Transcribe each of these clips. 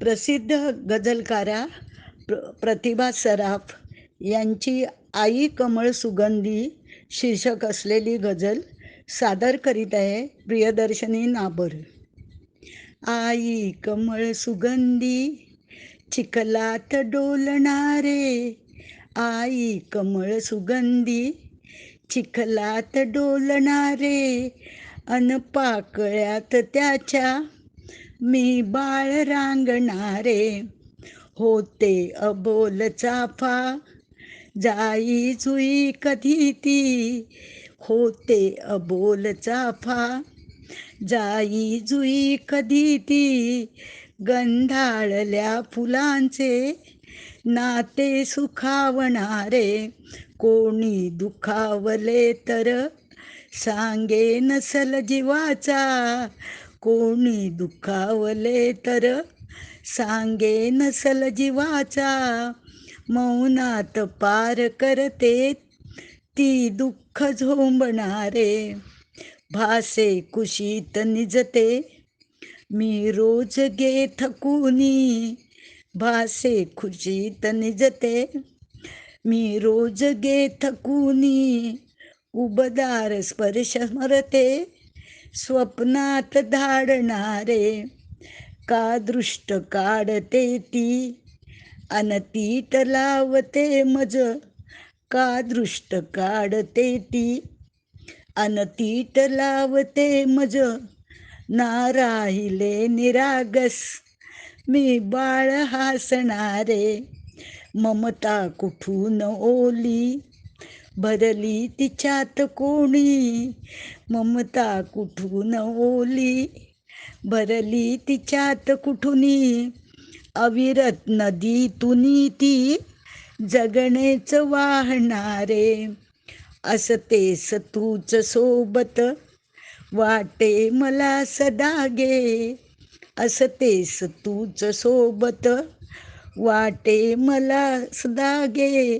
प्रसिद्ध गझलकारा प्र प्रतिभा सराफ यांची आई कमळ सुगंधी शीर्षक असलेली गझल सादर करीत आहे प्रियदर्शनी नाबर. आई कमळ सुगंधी चिखलात डोलणारे. आई कमळ सुगंधी चिखलात डोलणारे. अन पाकळ्यात त्याच्या मी बाळ रांगणारे होते अबोल चाफा जाई जुई कधी ती होते अबोल चाफा जाई जुई कधी ती गंधाळल्या फुलांचे नाते सुखावणारे. कोणी दुखावले तर सांगे नसल जीवाचा. कोणी दुखावले तर? सांगे नसल जीवाचा. मौनात पार करते ती दुःख झोंबणारे. भासे कुशीत निजते. मी रोज गे थकुनी भासे खुशीत निजते. मी रोज गे थकुनी उबदार स्पर्श स्मरते स्वप्नात धाडणारे. का दृष्ट काढते ती? अनतीट लावते मज. का दृष्ट काढते ती? अनतीट लावते मज. ना राहिले निरागस. मी बाळ हसणारे. ममता कुठून ओली? भरली तिच्यात कोणी? ममता कुठून ओली? भरली तिच्यात कुठुनी? अविरत नदीतुनी ती जगणेच वाहणारे. असतेस तूच सोबत वाटे मला सदा गे. असतेस तूच सोबत वाटे मला सदा गे.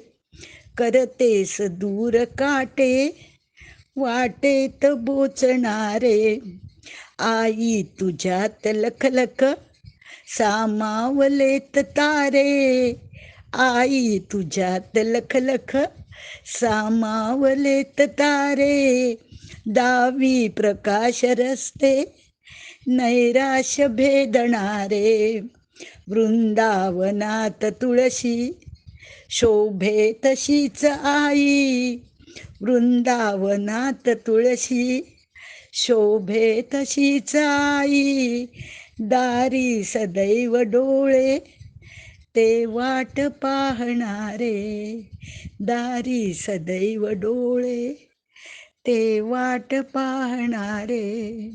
करतेस दूर काटे वाटेत बोचणारे. आई तुझ्यात लखलख सामावलेत तारे. आई तुझ्यात लखलख सामावलेत तारे. दावी प्रकाश रस्ते नैराश भेदणारे. वृंदावनात तुळशी शोभे तशीच आई वृंदावनात तुळशी. शोभे तशीच आई दारी सदैव डोळे. ते वाट पाहणारे दारी सदैव डोळे. ते वाट पाहणारे